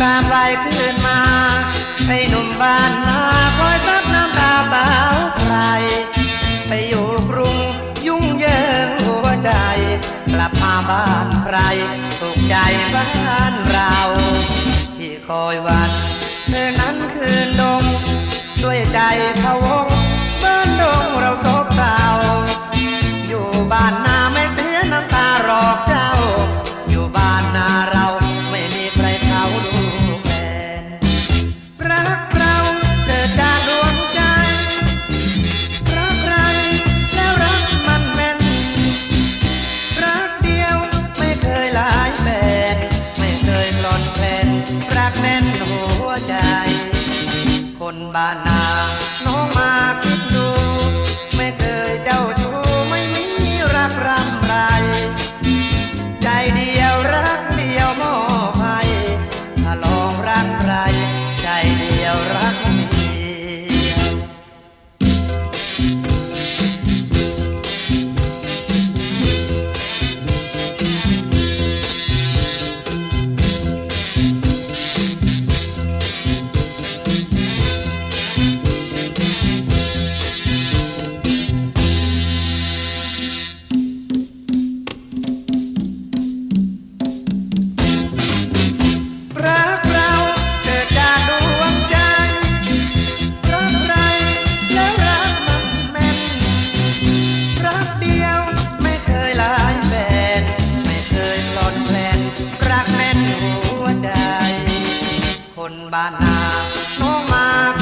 ตามไหขึ้นมาให้หนุ่มบ้านนาคอยซับน้ำตาสาวไกลไปอยู่กรุงยุ่งเยิงหัวใจ กลับมาบ้านใครสุขใจบ้านเราที่คอยวันเธอนั้นคืนดง ด้วยใจพะวงบ้านดงเราโศกเศร้าอยู่บ้านนาไม่เสียน้ำตาหรอกเจ้า อยู่บ้านนา คนบ้านนาน้องมาคิดดู ไม่เคยเจ้าชู้ไม่มีรักรำไร ใจเดียวรักเดียวมอบให้ถ้าลองรักใคร ใจเดียวรักเดียว ใจ คนบ้านนาโนมา